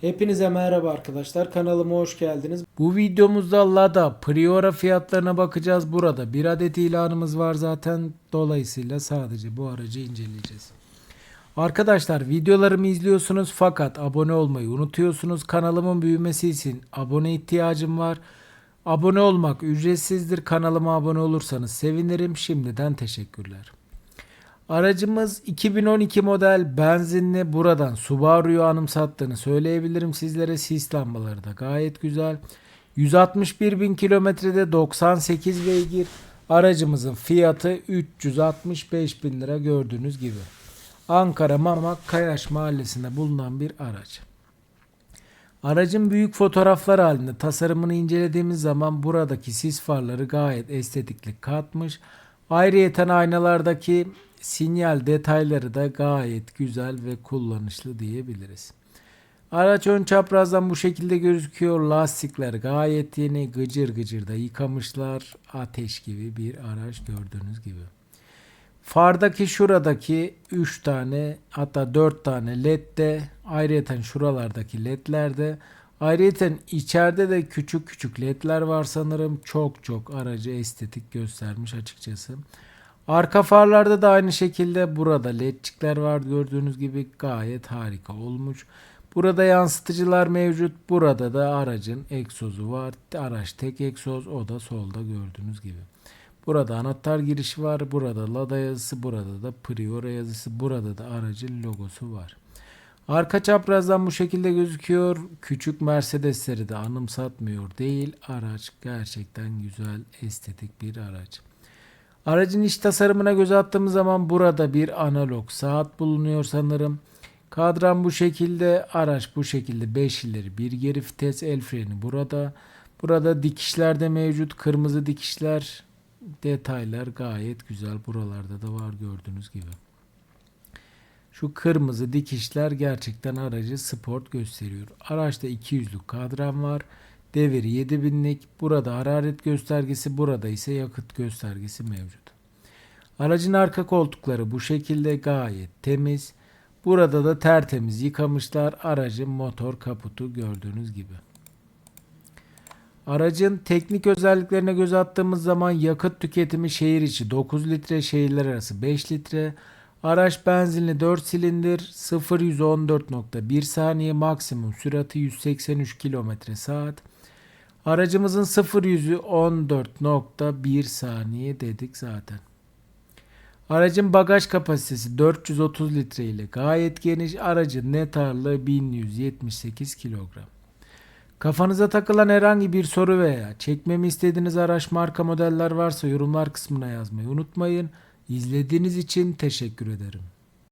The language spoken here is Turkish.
Hepinize merhaba arkadaşlar. Kanalıma hoş geldiniz. Bu videomuzda Lada Priora fiyatlarına bakacağız. Burada bir adet ilanımız var zaten. Dolayısıyla sadece bu aracı inceleyeceğiz. Arkadaşlar videolarımı izliyorsunuz fakat abone olmayı unutuyorsunuz. Kanalımın büyümesi için abone ihtiyacım var. Abone olmak ücretsizdir. Kanalıma abone olursanız sevinirim. Şimdiden teşekkürler. Aracımız 2012 model benzinli buradan Subaru'yu anımsattığını söyleyebilirim sizlere. Sis lambaları da gayet güzel. 161 bin kilometrede 98 beygir. Aracımızın fiyatı 365 bin lira gördüğünüz gibi. Ankara Mamak Kayaş mahallesinde bulunan bir araç. Aracın büyük fotoğraflar halinde tasarımını incelediğimiz zaman buradaki sis farları gayet estetiklik katmış. Ayrıyeten aynalardaki sinyal detayları da gayet güzel ve kullanışlı diyebiliriz. Araç ön çaprazdan bu şekilde gözüküyor. Lastikler gayet yeni. Gıcır gıcır da yıkamışlar. Ateş gibi bir araç gördüğünüz gibi. Fardaki şuradaki 3 tane hatta 4 tane led de ayrıyeten şuralardaki ledler de ayrıyeten içeride de küçük küçük ledler var sanırım. Çok çok aracı estetik göstermiş açıkçası. Arka farlarda da aynı şekilde burada ledcikler var gördüğünüz gibi gayet harika olmuş. Burada yansıtıcılar mevcut. Burada da aracın egzozu var. Araç tek egzoz o da solda gördüğünüz gibi. Burada anahtar girişi var. Burada Lada yazısı, burada da Priora yazısı, burada da aracın logosu var. Arka çaprazdan bu şekilde gözüküyor. Küçük Mercedesleri de anımsatmıyor değil. Araç gerçekten güzel, estetik bir araç. Aracın iç tasarımına göz attığımız zaman burada bir analog saat bulunuyor sanırım. Kadran bu şekilde, araç bu şekilde 5 ileri bir geri vites el freni burada. Burada dikişler de mevcut. Kırmızı dikişler, detaylar gayet güzel. Buralarda da var gördüğünüz gibi. Şu kırmızı dikişler gerçekten aracı sport gösteriyor. Araçta 200'lük kadran var. Deviri 7000'lik. Burada hararet göstergesi, burada ise yakıt göstergesi mevcut. Aracın arka koltukları bu şekilde gayet temiz. Burada da tertemiz yıkamışlar. Aracın motor kaputu gördüğünüz gibi. Aracın teknik özelliklerine göz attığımız zaman yakıt tüketimi şehir içi 9 litre, şehirler arası 5 litre. Araç benzinli 4 silindir 0-114.1 saniye maksimum sürati 183 km saat. Aracımızın 0 yüzü 14.1 saniye dedik zaten. Aracın bagaj kapasitesi 430 litre ile gayet geniş. Aracın net ağırlığı 1178 kilogram. Kafanıza takılan herhangi bir soru veya çekmemi istediğiniz araç marka modeller varsa yorumlar kısmına yazmayı unutmayın. İzlediğiniz için teşekkür ederim.